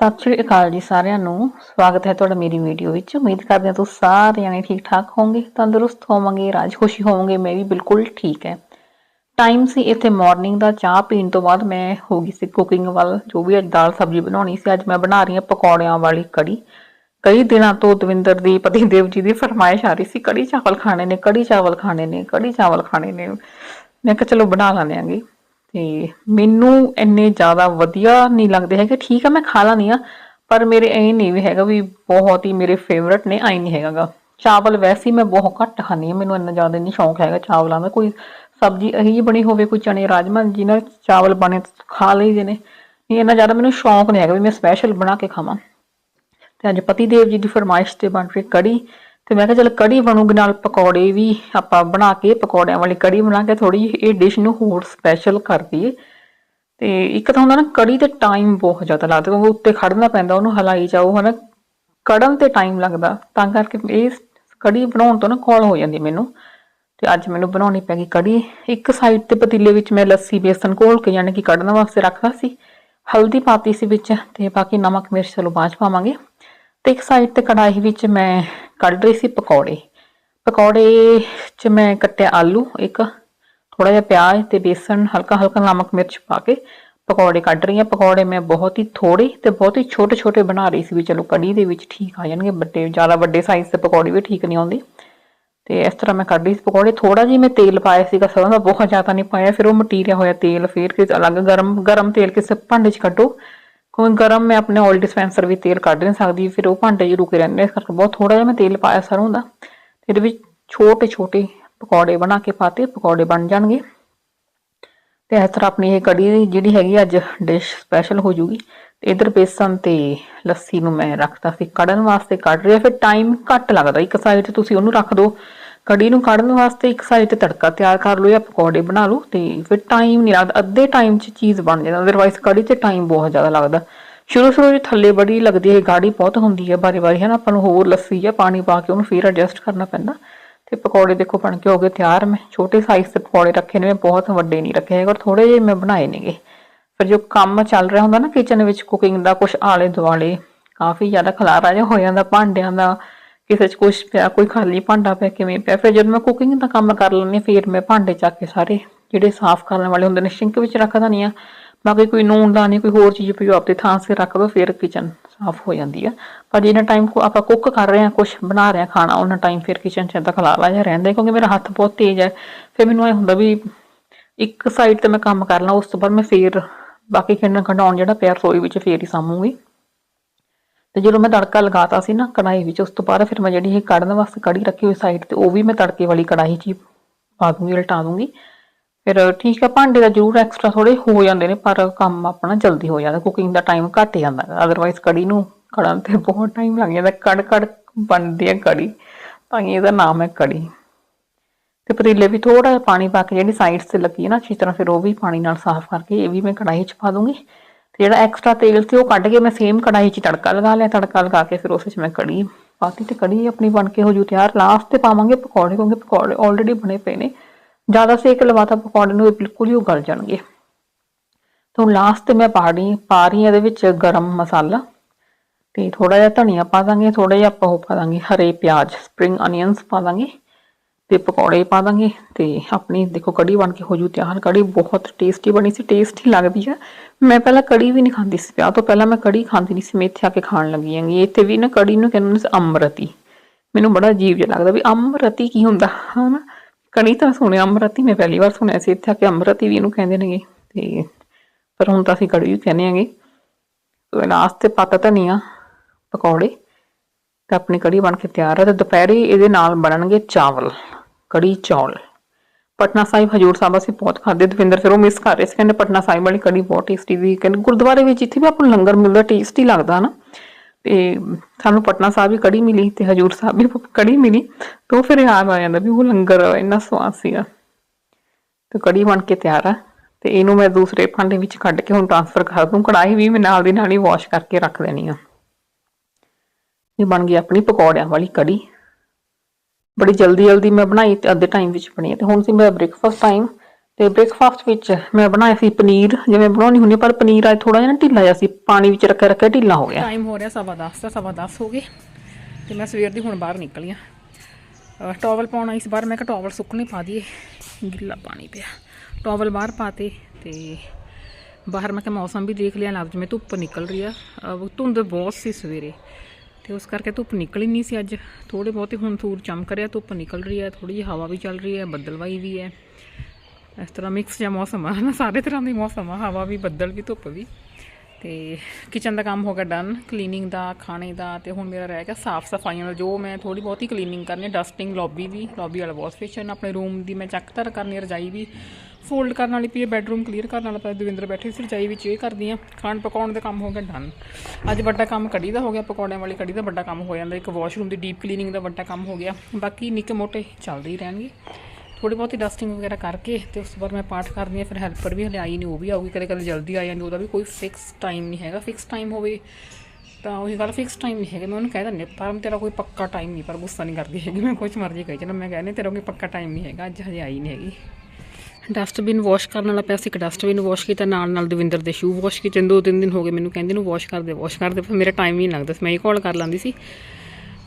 ਸਤਿ ਸ਼੍ਰੀ ਅਕਾਲ ਜੀ ਸਾਰਿਆਂ ਨੂੰ। ਸਵਾਗਤ ਹੈ ਤੁਹਾਡਾ ਮੇਰੀ ਵੀਡੀਓ ਵਿੱਚ। ਉਮੀਦ ਕਰਦੇ ਹਾਂ ਤੁਸੀਂ ਸਾਰੇ ਜਣੇ ਠੀਕ ਠਾਕ ਹੋਵੋਗੇ, ਤੰਦਰੁਸਤ ਹੋਵੋਗੇ ਰਾਜ ਖੁਸ਼ੀ ਹੋਵੋਗੇ, ਮੈਂ ਵੀ ਬਿਲਕੁਲ ਠੀਕ ਹੈ। ਟਾਈਮ ਸੀ ਇੱਥੇ ਮਾਰਨਿੰਗ ਦਾ, ਚਾਹ ਪੀਣ ਤੋਂ ਬਾਅਦ ਮੈਂ ਹੋ ਗਈ ਸੀ ਕੁਕਿੰਗ ਵੱਲ, ਜੋ ਵੀ ਅੱਜ ਦਾਲ ਸਬਜ਼ੀ ਬਣਾਉਣੀ ਸੀ, ਅੱਜ ਮੈਂ ਬਣਾ ਰਹੀ ਹਾਂ ਪਕੌੜਿਆਂ ਵਾਲੀ ਕੜੀ। ਕਈ ਦਿਨਾਂ ਤੋਂ ਦਵਿੰਦਰ ਦੀ, ਪਤੀ ਦੇਵ ਜੀ ਦੀ ਫਰਮਾਇਸ਼ ਆ ਰਹੀ ਸੀ, ਕੜੀ ਚਾਵਲ ਖਾਣੇ ਨੇ, ਕੜੀ ਚਾਵਲ ਖਾਣੇ ਨੇ, ਕੜੀ ਚਾਵਲ ਖਾਣੇ ਨੇ। ਮੈਂ ਕਿਹਾ ਚਲੋ ਬਣਾ ਲੈਂਦੇ ਆਂਗੇ ਤੇ ਮੈਨੂੰ ਇੰਨੇ ਜ਼ਿਆਦਾ ਵਧੀਆ ਨਹੀਂ ਲੱਗਦੇ ਹੈਗੇ। ਠੀਕ ਆ, ਮੈਂ ਖਾ ਲਾਂਦੀ ਆ ਪਰ ਮੇਰੇ ਇਹ ਨਹੀਂ ਵੀ ਹੈਗਾ ਵੀ ਬਹੁਤ ਹੀ ਮੇਰੇ ਫੇਵਰਟ ਨੇ ਆਈ ਨਹੀਂ ਹੈਗਾਗਾ। ਚਾਵਲ ਵੈਸੇ ਹੀ ਮੈਂ ਬਹੁਤ ਘੱਟ ਖਾਂਦੀ ਆ ਮੈਨੂੰ ਇੰਨਾ ਜ਼ਿਆਦਾ ਨਹੀਂ ਸ਼ੌਂਕ ਹੈਗਾ ਚਾਵਲਾਂ ਦਾ। ਕੋਈ ਸਬਜ਼ੀ ਇਹੀ ਜਿਹੀ ਬਣੀ ਹੋਵੇ, ਕੋਈ ਚਣੇ ਰਾਜਮਾ ਜਿਹਨਾਂ ਚਾਵਲ ਬਣੇ ਤਾਂ ਖਾ ਲਈਦੇ ਨੇ। ਨਹੀਂ, ਇੰਨਾ ਜ਼ਿਆਦਾ ਮੈਨੂੰ ਸ਼ੌਂਕ ਨਹੀਂ ਹੈਗਾ ਵੀ ਮੈਂ ਸਪੈਸ਼ਲ ਬਣਾ ਕੇ ਖਾਵਾਂ। ਤੇ ਅੱਜ ਪਤੀ ਦੇਵ ਜੀ ਦੀ ਫਰਮਾਇਸ਼ ਤੇ ਬਣ ਰਹੀ ਕੜੀ। ਤੇ ਮੈਂ ਕਿਹਾ ਚਲ ਕੜੀ ਬਣੂਗੀ, ਨਾਲ ਪਕੌੜੇ ਵੀ ਆਪਾਂ ਬਣਾ ਕੇ ਪਕੌੜਿਆਂ ਵਾਲੀ ਕੜੀ ਬਣਾ ਕੇ ਥੋੜੀ ਇਹ ਡਿਸ਼ ਨੂੰ ਹੋਰ ਸਪੈਸ਼ਲ ਕਰ ਦਈਏ। ਤੇ ਇੱਕ ਤਾਂ ਹੁੰਦਾ ਨਾ, ਕੜੀ ਤੇ ਟਾਈਮ ਬਹੁਤ ਜ਼ਿਆਦਾ ਲੱਗਦਾ, ਕਿਉਂਕਿ ਉੱਤੇ ਖੜਨਾ ਪੈਂਦਾ, ਉਹਨੂੰ ਹਲਾਈ ਜਾਓ, ਹਨਾ। ਕੜਨ ਤੇ ਟਾਈਮ ਲੱਗਦਾ, ਤਾਂ ਕਰਕੇ ਇਹ ਕੜੀ ਬਣਾਉਣ ਤੋਂ ਨਾ ਕੋਲ ਹੋ ਜਾਂਦੀ ਮੈਨੂੰ। ਤੇ ਅੱਜ ਮੈਨੂੰ ਬਣਾਉਣੀ ਪੈ ਗਈ ਕੜੀ। ਇੱਕ ਸਾਈਡ ਤੇ ਪਤੀਲੇ ਵਿੱਚ ਮੈਂ ਲੱਸੀ, ਬੇਸਨ ਘੋਲ ਕੇ ਯਾਨੀ ਕਿ ਕੱਢਣ ਵਾਸਤੇ ਰੱਖਦਾ ਸੀ। ਹਲਦੀ ਪਾਤੀ ਸੀ ਵਿੱਚ, ਤੇ ਬਾਕੀ ਨਮਕ, ਮਿਰਚ, ਚਲੋ ਬਾਅਦ ਪਾਵਾਂਗੇ। ਤੇ ਇੱਕ ਸਾਈਡ ਤੇ ਕੜਾਹੀ ਵਿੱਚ ਮੈਂ ਕੱਢ ਰਹੀ ਸੀ ਪਕੌੜੇ। ਪਕੌੜੇ 'ਚ ਮੈਂ ਕੱਟਿਆ ਆਲੂ ਇੱਕ ਥੋੜਾ ਜਿਹਾ ਪਿਆਜ਼ ਤੇ ਬੇਸਣ ਹਲਕਾ ਹਲਕਾ ਨਮਕ ਮਿਰਚ ਪਾ ਕੇ ਪਕੌੜੇ ਕੱਢ ਰਹੀ ਹਾਂ। ਪਕੌੜੇ ਮੈਂ ਬਹੁਤ ਹੀ ਥੋੜੇ ਤੇ ਬਹੁਤ ਹੀ ਛੋਟੇ ਛੋਟੇ ਬਣਾ ਰਹੀ ਸੀ ਵੀ ਚਲੋ ਕੜੀ ਦੇ ਵਿੱਚ ਠੀਕ ਆ ਜਾਣਗੇ, ਵੱਡੇ, ਜ਼ਿਆਦਾ ਵੱਡੇ ਸਾਈਜ਼ ਦੇ ਪਕੌੜੇ ਵੀ ਠੀਕ ਨਹੀਂ ਆਉਂਦੇ। ਤੇ ਇਸ ਤਰ੍ਹਾਂ ਮੈਂ ਕੱਢ ਰਹੀ ਸੀ ਪਕੌੜੇ। ਥੋੜਾ ਜਿਹਾ ਮੈਂ ਤੇਲ ਪਾਇਆ ਸੀਗਾ ਸਰੋਂ ਦਾ ਬਹੁਤ ਜ਼ਿਆਦਾ ਨਹੀਂ ਪਾਇਆ। ਫਿਰ ਉਹ ਮਟੀਰੀਆ ਹੋਇਆ ਤੇਲ, ਫਿਰ ਕਿਸ ਅਲੱਗ ਗਰਮ ਗਰਮ ਤੇਲ ਕਿਸੇ ਭਾਂਡੇ 'ਚ ਕੱਢੋ। ਕੋਈ ਗਰਮ ਮੈਂ ਆਪਣੇ ਆਇਲ ਡਿਸਪੈਂਸਰ ਵੀ ਤੇਲ ਕੱਢ ਨਹੀਂ ਸਕਦੀ, ਫਿਰ ਉਹ ਭਾਂਡੇ 'ਚ ਰੁਕੇ ਰਹਿੰਦੇ ਇਸ ਕਰਕੇ ਬਹੁਤ ਥੋੜਾ ਜਿਹਾ ਮੈਂ ਤੇਲ ਪਾਇਆ ਸਰੋਂ ਦਾ। ਇਹਦੇ ਵਿੱਚ ਛੋਟੇ ਛੋਟੇ ਪਕੌੜੇ ਬਣਾ ਕੇ ਪਾਤੇ, ਪਕੌੜੇ ਬਣ ਜਾਣਗੇ। ਤੇ ਇਸ ਤਰ੍ਹਾਂ ਆਪਣੀ ਇਹ ਕੜੀ ਜਿਹੜੀ ਹੈਗੀ ਅੱਜ ਡਿਸ਼ ਸਪੈਸ਼ਲ ਹੋ ਜੂਗੀ। ਤੇ ਇਧਰ ਬੇਸਨ ਤੇ ਲੱਸੀ ਨੂੰ ਮੈਂ ਰੱਖਤਾ ਸੀ ਕੱਢਣ ਵਾਸਤੇ ਕੱਢ ਰਿਹਾ, ਫਿਰ ਟਾਈਮ ਘੱਟ ਲੱਗਦਾ, ਇੱਕ ਸਾਈਡ ਤੇ ਤੁਸੀਂ ਉਹਨੂੰ ਰੱਖ ਦਿਓ ਕੜੀ ਨੂੰ ਕੱਢਣ ਵਾਸਤੇ ਇੱਕ ਸਾਈਡ ਤੇ ਤੜਕਾ ਤਿਆਰ ਕਰ ਲਓ ਜਾਂ ਪਕੌੜੇ ਬਣਾ ਲਓ ਤੇ ਫਿਰ ਟਾਈਮ ਨਹੀਂ ਲੱਗਦਾ, ਅੱਧੇ ਟਾਈਮ 'ਚ ਚੀਜ਼ ਬਣ ਜਾਂਦਾ ਅਦਰਵਾਈਜ਼ ਕੜੀ 'ਤੇ ਟਾਈਮ ਬਹੁਤ ਜ਼ਿਆਦਾ ਲੱਗਦਾ। ਸ਼ੁਰੂ ਸ਼ੁਰੂ 'ਚ ਥੱਲੇ ਬੜੀ ਲੱਗਦੀ ਹੈ ਗਾੜੀ ਬਹੁਤ ਹੁੰਦੀ ਹੈ ਬਾਰੀ ਬਾਰੀ ਹੈ ਨਾ ਆਪਾਂ ਨੂੰ ਹੋਰ ਲੱਸੀ ਜਾਂ ਪਾਣੀ ਪਾ ਕੇ ਉਹਨੂੰ ਫਿਰ ਐਡਜਸਟ ਕਰਨਾ ਪੈਂਦਾ। ਤੇ ਪਕੌੜੇ ਦੇਖੋ ਬਣ ਕੇ ਹੋ ਗਏ ਤਿਆਰ, ਮੈਂ ਛੋਟੇ ਸਾਈਜ਼ ਦੇ ਪਕੌੜੇ ਰੱਖੇ ਨੇ, ਮੈਂ ਬਹੁਤ ਵੱਡੇ ਨਹੀਂ ਰੱਖੇ ਹੈਗੇ ਔਰ ਥੋੜੇ ਜਿਹੇ ਮੈਂ ਬਣਾਏ ਨੇਗੇ। ਫਿਰ ਜੋ ਕੰਮ ਚੱਲ ਰਿਹਾ ਹੁੰਦਾ ਨਾ ਕਿਚਨ ਵਿੱਚ ਕੁਕਿੰਗ ਦਾ ਕੁਝ ਆਲੇ ਦੁਆਲੇ ਕਾਫੀ ਜ਼ਿਆਦਾ ਖਲਾਰਾ ਜਿਹਾ ਹੋ ਜਾਂਦਾ, ਭਾਂਡਿਆਂ ਦਾ ਕਿਸੇ 'ਚ ਕੁਝ ਪਿਆ ਕੋਈ ਖਾਲੀ ਭਾਂਡਾ ਪਿਆ ਕਿਵੇਂ ਪਿਆ। ਫਿਰ ਜਦੋਂ ਮੈਂ ਕੁਕਿੰਗ ਦਾ ਕੰਮ ਕਰ ਲੈਂਦੀ ਹਾਂ, ਫਿਰ ਮੈਂ ਭਾਂਡੇ ਚੱਕ ਕੇ ਸਾਰੇ ਜਿਹੜੇ ਸਾਫ਼ ਕਰਨ ਵਾਲੇ ਹੁੰਦੇ ਨੇ ਸਿੰਕ ਵਿੱਚ ਰੱਖ ਦਿੰਦੀ ਆ ਬਾਕੀ ਕੋਈ ਨੂਨ ਦਾਣੇ ਕੋਈ ਹੋਰ ਚੀਜ਼ ਪਈ ਉਹ ਆਪਦੇ ਥਾਂ 'ਤੇ ਰੱਖ ਦੋ ਫਿਰ ਕਿਚਨ ਸਾਫ਼ ਹੋ ਜਾਂਦੀ ਆ। ਪਰ ਜਿੰਨਾ ਟਾਈਮ ਕੋ ਆਪਾਂ ਕੁੱਕ ਕਰ ਰਹੇ ਹਾਂ ਕੁਝ ਬਣਾ ਰਹੇ ਹਾਂ ਖਾਣਾ ਉਹਨਾਂ ਟਾਈਮ ਫਿਰ ਕਿਚਨ 'ਚ ਏਦਾਂ ਖਲਾਰਾ ਜਿਹਾ ਰਹਿੰਦਾ ਕਿਉਂਕਿ ਮੇਰਾ ਹੱਥ ਬਹੁਤ ਤੇਜ਼ ਹੈ। ਫਿਰ ਮੈਨੂੰ ਇਹ ਹੁੰਦਾ ਵੀ ਇੱਕ ਸਾਈਡ ਤੇ ਮੈਂ ਕੰਮ ਕਰ ਲਾਂ ਉਸ ਤੋਂ ਬਾਅਦ ਮੈਂ ਫੇਰ ਬਾਕੀ ਖੰਡਣ ਖੰਡਾਉਣ ਜਿਹੜਾ ਪਿਆ ਰਸੋਈ ਵਿੱਚ ਫੇਰ ਹੀ ਸਾਂਭੂਗੀ। ਤੇ ਜਦੋਂ ਮੈਂ ਤੜਕਾ ਲਗਾਤਾ ਸੀ ਨਾ ਕੜਾਈ ਵਿੱਚ, ਉਸ ਤੋਂ ਬਾਅਦ ਫਿਰ ਮੈਂ ਜਿਹੜੀ ਇਹ ਕੱਢਣ ਵਾਸਤੇ ਕੜੀ ਰੱਖੀ ਹੋਈ ਸਾਈਡ ਤੇ, ਉਹ ਵੀ ਮੈਂ ਤੜਕੇ ਵਾਲੀ ਕੜਾਈ 'ਚ ਹੀ ਪਾ ਦੂੰਗੀ, ਉਲਟਾ ਦੂੰਗੀ। ਫਿਰ ਠੀਕ ਆ ਭਾਂਡੇ ਦਾ ਜ਼ਰੂਰ ਐਕਸਟਰਾ ਥੋੜੇ ਹੋ ਜਾਂਦੇ ਨੇ, ਪਰ ਕੰਮ ਆਪਣਾ ਜਲਦੀ ਹੋ ਜਾਂਦਾ ਕੁਕਿੰਗ ਦਾ ਟਾਈਮ ਘੱਟ ਜਾਂਦਾ। ਅਦਰਵਾਈਜ਼ ਕੜੀ ਨੂੰ ਕੜਨ ਤੇ ਬਹੁਤ ਟਾਈਮ ਲੱਗ ਜਾਂਦਾ ਕੜ ਕੜ ਬਣਦੀ ਹੈ ਕੜੀ ਤਾਂ ਹੀ ਇਹਦਾ ਨਾਮ ਹੈ ਕੜੀ ਤੇ ਪਤੀਲੇ ਵੀ ਥੋੜਾ ਜਿਹਾ ਪਾਣੀ ਪਾ ਕੇ ਜਿਹੜੀ ਸਾਈਡਸ ਤੇ ਲੱਗੀ ਹੈ ਨਾ, ਅੱਛੀ ਤਰ੍ਹਾਂ ਫਿਰ ਉਹ ਵੀ ਪਾਣੀ ਨਾਲ ਸਾਫ਼ ਕਰਕੇ, ਇਹ ਵੀ ਮੈਂ ਕੜਾਹੀ 'ਚ ਪਾ ਦੂੰਗੀ। ਜਿਹੜਾ ਐਕਸਟਰਾ ਤੇਲ ਸੀ ਉਹ ਕੱਢ ਕੇ ਮੈਂ ਸੇਮ ਕੜਾਹੀ 'ਚ ਤੜਕਾ ਲਗਾ ਲਿਆ, ਤੜਕਾ ਲਗਾ ਕੇ ਫਿਰ ਉਸ ਵਿੱਚ ਮੈਂ ਕੜੀ ਪਾਤੀ ਤੇ ਕੜੀ ਆਪਣੀ ਬਣ ਕੇ ਹੋ ਜੂ ਤਿਆਰ। ਲਾਸਟ ਤੇ ਪਾਵਾਂਗੇ ਪਕੌੜੇ ਕਿਉਂਕਿ ਪਕੌੜੇ ਆਲਰੇਡੀ ਬਣੇ ਪਏ ਨੇ। ਜ਼ਿਆਦਾ ਸੇਕ ਲਵਾਤਾ ਪਕੌੜੇ ਨੂੰ ਬਿਲਕੁਲ ਹੀ ਉਹ ਗਲ ਜਾਣਗੇ। ਤੋਂ ਲਾਸਟ ਤੇ ਮੈਂ ਪਾ ਰਹੀ ਪਾ ਰਹੀ ਇਹਦੇ ਵਿੱਚ ਗਰਮ ਮਸਾਲਾ। ਤੇ ਥੋੜਾ ਜਿਹਾ ਧਨੀਆ ਪਾ ਦਾਂਗੇ ਥੋੜਾ ਜਿਹਾ ਆਪਾਂ ਉਹ ਪਾ ਦਾਂਗੇ ਹਰੇ ਪਿਆਜ਼ ਸਪ੍ਰਿੰਗ ਅਨੀਅਨਸ ਪਾ ਦਾਂਗੇ। ਤੇ ਪਕੌੜੇ ਪਾ ਦਾਂਗੇ ਤੇ ਆਪਣੀ ਦੇਖੋ ਕੜੀ ਬਣ ਕੇ ਹੋ ਜੂ ਤਿਆਰ। ਕੜੀ ਬਹੁਤ ਟੇਸਟੀ ਬਣੀ ਸੀ ਟੇਸਟੀ ਲੱਗਦੀ ਹੈ ਮੈਂ ਪਹਿਲਾਂ ਕੜੀ ਵੀ ਨਹੀਂ ਖਾਂਦੀ ਸੀ, ਵਿਆਹ ਤੋਂ ਪਹਿਲਾਂ ਮੈਂ ਕੜੀ ਖਾਂਦੀ ਨਹੀਂ ਸੀ ਮੈਂ ਇੱਥੇ ਆ ਕੇ ਖਾਣ ਲੱਗੀ ਆਂਗੀ ਇੱਥੇ ਵੀ ਨਾ ਕੜੀ ਨੂੰ ਕਹਿੰਦੇ ਨੇ ਅੰਮ੍ਰਿਤੀ। ਮੈਨੂੰ ਬੜਾ ਅਜੀਬ ਜਿਹਾ ਲੱਗਦਾ ਵੀ ਅੰਮ੍ਰਿਤੀ ਕੀ ਹੁੰਦਾ, ਹਨਾ? ਕੜੀ ਤਾਂ ਸੁਣਿਆ, ਅੰਮ੍ਰਿਤੀ ਮੈਂ ਪਹਿਲੀ ਵਾਰ ਸੁਣਿਆ ਸੀ। ਇੱਥੇ ਆ ਕੇ ਅੰਮ੍ਰਿਤੀ ਵੀ ਇਹਨੂੰ ਕਹਿੰਦੇ ਨੇਗੇ। ਤੇ ਪਰ ਹੁਣ ਤਾਂ ਅਸੀਂ ਕੜੀ ਵੀ ਕਹਿੰਦੇ ਆਂਗੇ ਤੇ ਲਾਸਟ ਤੇ ਪਤਾ ਧਨੀਆ ਪਕੌੜੇ। ਤੇ ਆਪਣੀ ਕੜੀ ਬਣ ਕੇ ਤਿਆਰ ਹੈ ਤੇ ਦੁਪਹਿਰੇ ਇਹਦੇ ਨਾਲ ਬਣਨਗੇ ਚਾਵਲ। ਕੜੀ ਚੌਲ। ਪਟਨਾ ਸਾਹਿਬ ਹਜੂਰ ਸਾਹਿਬ ਅਸੀਂ ਬਹੁਤ ਖਾਦੇ ਦਵਿੰਦਰ ਫਿਰ ਉਹ ਮਿਸ ਕਰ ਰਹੇ ਸੀ। ਕਹਿੰਦੇ ਪਟਨਾ ਸਾਹਿਬ ਵਾਲੀ ਕੜੀ ਬਹੁਤ ਟੇਸਟੀ ਸੀ ਕਹਿੰਦੇ ਗੁਰਦੁਆਰੇ ਵਿੱਚ ਇੱਥੇ ਵੀ ਆਪਾਂ ਨੂੰ ਲੰਗਰ ਮਿਲਦਾ ਟੇਸਟੀ ਲੱਗਦਾ ਨਾ। ਤੇ ਸਾਨੂੰ ਪਟਨਾ ਸਾਹਿਬ ਵੀ ਕੜੀ ਮਿਲੀ ਤੇ ਹਜੂਰ ਸਾਹਿਬ ਵੀ ਕੜੀ ਮਿਲੀ। ਤੇ ਉਹ ਫਿਰ ਯਾਦ ਆ ਜਾਂਦਾ ਵੀ ਉਹ ਲੰਗਰ ਇੰਨਾ ਸਵਾਦ ਸੀਗਾ। ਤੇ ਕੜੀ ਬਣ ਕੇ ਤਿਆਰ ਆ। ਤੇ ਇਹਨੂੰ ਮੈਂ ਦੂਸਰੇ ਭਾਂਡੇ ਵਿੱਚ ਕੱਢ ਕੇ ਹੁਣ ਟ੍ਰਾਂਸਫਰ ਕਰ ਦੂੰ। ਕੜਾਹੀ ਵੀ ਮੈਂ ਨਾਲ ਦੀ ਨਾਲ ਹੀ ਵਾਸ਼ ਕਰਕੇ ਰੱਖ ਦੇਣੀ ਆ। ਇਹ ਬਣ ਗਈ ਆਪਣੀ ਪਕੌੜਿਆਂ ਵਾਲੀ ਕੜੀ। ਬੜੀ ਜਲਦੀ ਜਲਦੀ ਮੈਂ ਬਣਾਈ ਤੇ ਅੱਧੇ ਟਾਈਮ ਵਿੱਚ ਬਣੀ ਹੈ ਤੇ ਹੁਣ ਸੀ ਮੇਰਾ ਬ੍ਰੇਕਫਾਸਟ ਟਾਈਮ ਤੇ ਬ੍ਰੇਕਫਾਸਟ ਵਿੱਚ ਮੈਂ ਬਣਾਇਆ ਸੀ ਪਨੀਰ ਜਿਵੇਂ ਬਣਾਉਣੀ ਹੁੰਦੀ ਆ, ਪਰ ਪਨੀਰ ਅੱਜ ਥੋੜਾ ਜਿਹਾ ਨਾ ਢਿੱਲਾ ਜਿਹਾ ਸੀ। ਪਾਣੀ ਵਿੱਚ ਰੱਖਿਆ ਰੱਖਿਆ ਢਿੱਲਾ ਹੋ ਗਿਆ। ਟਾਈਮ ਹੋ ਰਿਹਾ ਸਵਾ 10 ਦਾ ਸਵਾ 10 ਹੋ ਗਏ। ਤੇ ਮੈਂ ਸਵੇਰ ਦੀ ਹੁਣ ਬਾਹਰ ਨਿਕਲੀ ਆ। ਟਾਵਲ ਪਾਉਣ ਆਈ ਸੀ ਬਾਹਰ ਮੈਂ ਕਿਹਾ ਟਾਵਲ ਸੁੱਕਣੇ ਪਾ ਦਈਏ। ਗਿੱਲਾ ਪਾਣੀ ਪਿਆ। ਟਾਵਲ ਬਾਹਰ ਪਾਤੇ ਤੇ ਬਾਹਰ ਮੈਂ ਕਿਹਾ ਮੌਸਮ ਵੀ ਦੇਖ ਲਿਆ ਲੱਗ ਜਿਵੇਂ ਧੁੱਪ ਨਿਕਲ ਰਹੀ ਆ। ਧੁੰਦ ਬਹੁਤ ਸੀ ਸਵੇਰੇ। ਤੇ ਉਸ ਕਰਕੇ ਧੁੱਪ ਨਿਕਲ ਹੀ ਨਹੀਂ ਸੀ ਅੱਜ। ਥੋੜੇ ਬਹੁਤੇ ਹੁਣ ਸੂਰ ਚਮਕ ਰਿਹਾ, ਧੁੱਪ ਨਿਕਲ ਰਹੀ ਹੈ ਥੋੜੀ ਜਿਹੀ ਹਵਾ ਵੀ ਚੱਲ ਰਹੀ ਹੈ ਬੱਦਲਵਾਈ ਵੀ ਹੈ। ਇਸ ਤਰ੍ਹਾਂ ਮਿਕਸ ਜਿਹਾ ਮੌਸਮ ਆ ਨਾ ਸਾਰੇ ਤਰ੍ਹਾਂ ਦੀ ਮੌਸਮ ਆ, ਹਵਾ ਵੀ, ਬੱਦਲ ਵੀ, ਧੁੱਪ ਵੀ। ਤੇ ਕਿਚਨ ਦਾ ਕੰਮ ਹੋ ਗਿਆ ਡਨ ਕਲੀਨਿੰਗ ਦਾ, ਖਾਣੇ ਦਾ, ਤੇ ਹੁਣ ਮੇਰਾ ਰਹਿ ਗਿਆ ਸਾਫ਼ ਸਫਾਈਆਂ ਦਾ, ਜੋ ਮੈਂ ਥੋੜੀ ਬਹੁਤੀ ਕਲੀਨਿੰਗ ਕਰਨੀ ਡਸਟਿੰਗ ਲੌਬੀ ਦੀ ਲੌਬੀ ਵਾਲਾ ਵਾਸ਼ ਬੇਸਿਨ ਆਪਣੇ ਰੂਮ ਦੀ ਮੈਂ ਚੱਕ ਤਰ ਕਰਨੀ ਰਜਾਈ ਵੀ। ਫੋਲਡ ਕਰਨ ਵਾਲੀ ਪਈ ਹੈ ਬੈਡਰੂਮ ਕਲੀਅਰ ਕਰਨ ਵਾਲਾ ਪਿਆ ਦਵਿੰਦਰ ਬੈਠੇ ਸੀ ਰਜਾਈ ਵਿੱਚ ਇਹ ਕਰਦੀ ਆ। ਖਾਣ ਪਕਾਉਣ ਦਾ ਕੰਮ ਹੋ ਗਿਆ ਡਨ। ਅੱਜ ਵੱਡਾ ਕੰਮ ਕੜੀ ਦਾ ਹੋ ਗਿਆ ਪਕੌੜਿਆਂ ਵਾਲੀ ਕੜੀ ਦਾ ਵੱਡਾ ਕੰਮ ਹੋ ਜਾਂਦਾ। ਇੱਕ ਵਾਸ਼ਰੂਮ ਦੀ ਡੀਪ ਕਲੀਨਿੰਗ ਦਾ ਵੱਡਾ ਕੰਮ ਹੋ ਗਿਆ। ਬਾਕੀ ਨਿੱਕੇ ਮੋਟੇ ਚੱਲਦੇ ਹੀ ਰਹਿਣਗੇ। ਥੋੜੀ ਬਹੁਤੀ ਡਸਟਿੰਗ ਵਗੈਰਾ ਕਰਕੇ ਤੇ ਉਸ ਤੋਂ ਬਾਅਦ ਮੈਂ ਪਾਠ ਕਰਦੀ ਹਾਂ ਫਿਰ ਹੈਲਪਰ ਵੀ ਹਲੇ ਆਈ ਨਹੀਂ ਉਹ ਵੀ ਆਊਗੀ ਕਦੇ ਕਦੇ ਜਲਦੀ ਆ ਜਾਂਦੀ ਉਹਦਾ ਵੀ ਕੋਈ ਫਿਕਸ ਟਾਈਮ ਨਹੀਂ ਹੈਗਾ। ਫਿਕਸ ਟਾਈਮ ਹੋਵੇ ਤਾਂ ਉਹੀ ਗੱਲ ਫਿਕਸ ਟਾਈਮ ਨਹੀਂ ਹੈਗਾ। ਮੈਂ ਉਹਨੂੰ ਕਹਿ ਦਿੰਦੀ ਹਾਂ, ਪਰ ਤੇਰਾ ਕੋਈ ਪੱਕਾ ਟਾਈਮ ਨਹੀਂ ਪਰ ਗੁੱਸਾ ਨਹੀਂ ਕਰਦੀ ਹੈਗੀ। ਮੈਂ ਕੁਝ ਮਰਜ਼ੀ ਕਹੀ ਚਲੋ ਮੈਂ ਕਹਿੰਦੀ ਤੇਰਾ ਕੋਈ ਪੱਕਾ ਟਾਈਮ ਨਹੀਂ ਹੈਗਾ ਅੱਜ ਹਜੇ ਆਈ ਨਹੀਂ ਹੈਗੀ। ਡਸਟਬਿਨ ਵਾਸ਼ ਕਰਨ ਵਾਲਾ ਪਿਆ ਸੀ, ਇੱਕ ਡਸਟਬਿਨ ਵਾਸ਼ ਕੀਤਾ, ਨਾਲ ਨਾਲ ਦਵਿੰਦਰ ਦੇ ਸ਼ੂ ਵਾਸ਼ ਕੀਤੇ, ਦੋ ਤਿੰਨ ਦਿਨ ਹੋ ਗਏ ਮੈਨੂੰ ਕਹਿੰਦੇ ਨੂੰ ਵਾਸ਼ ਕਰ ਦੇ ਵਾਸ਼ ਕਰ ਦੇ ਫਿਰ ਮੇਰਾ ਟਾਈਮ ਹੀ ਨਹੀਂ ਲੱਗਦਾ ਸੀ, ਮੈਂ ਇਹ ਕਾਲ ਕਰ ਲੈਂਦੀ ਸੀ।